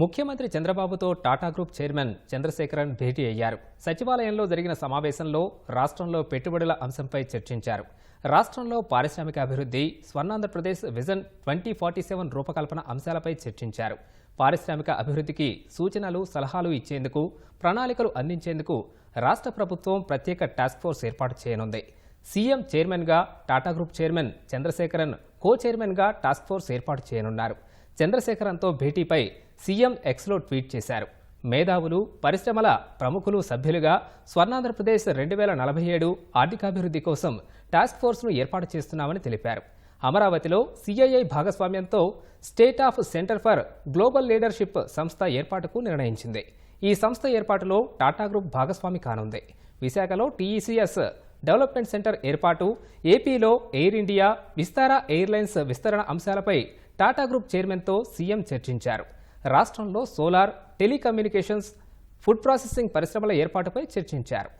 ముఖ్యమంత్రి చంద్రబాబుతో Tata group chairman Chandrasekaran భేటీ అయ్యారు. సచివాలయంలో జరిగిన సమావేశంలో రాష్ట్రంలో పెట్టుబడుల అంశంపై చర్చించారు. రాష్ట్రంలో పారిశ్రామిక అభివృద్ధి Swarnandhra Pradesh vision twenty forty seven రూపకల్పన అంశాలపై చర్చించారు. పారిశ్రామిక అభివృద్ధికి సూచనలు సలహాలు ఇచ్చేందుకు ప్రణాళికలు అందించేందుకు రాష్ట్ర ప్రభుత్వం ప్రత్యేక టాస్క్ ఫోర్స్ ఏర్పాటు చేయనుంది. సీఎం చైర్మన్గా Tata group chairman Chandrasekaran co చైర్మన్గా టాస్క్ ఫోర్స్ ఏర్పాటు చేయనున్నారు. చంద్రశేఖరంతో భేటీపై సీఎం ఎక్స్లో ట్వీట్ చేశారు. మేధావులు పరిశ్రమల ప్రముఖులు సభ్యులుగా స్వర్ణాంధ్రప్రదేశ్ రెండు వేల నలభై ఏడు ఆర్థికాభివృద్ధి కోసం టాస్క్ ఫోర్స్ను ఏర్పాటు చేస్తున్నామని తెలిపారు. అమరావతిలో సిఐఐ భాగస్వామ్యంతో state of centre for global leadership సంస్థ ఏర్పాటుకు నిర్ణయించింది. ఈ సంస్థ ఏర్పాటులో టాటా గ్రూప్ భాగస్వామి కానుంది. విశాఖలో టీఈసీఎస్ డెవలప్మెంట్ సెంటర్ ఏర్పాటు ఏపీలో ఎయిర్ ఇండియా విస్తారా ఎయిర్లైన్స్ విస్తరణ అంశాలపై టాటా గ్రూప్ చైర్మన్తో సీఎం చర్చించారు. రాష్ట్రంలో సోలార్ టెలికమ్యూనికేషన్స్ ఫుడ్ ప్రాసెసింగ్ పరిశ్రమల ఏర్పాటుపై చర్చించారు.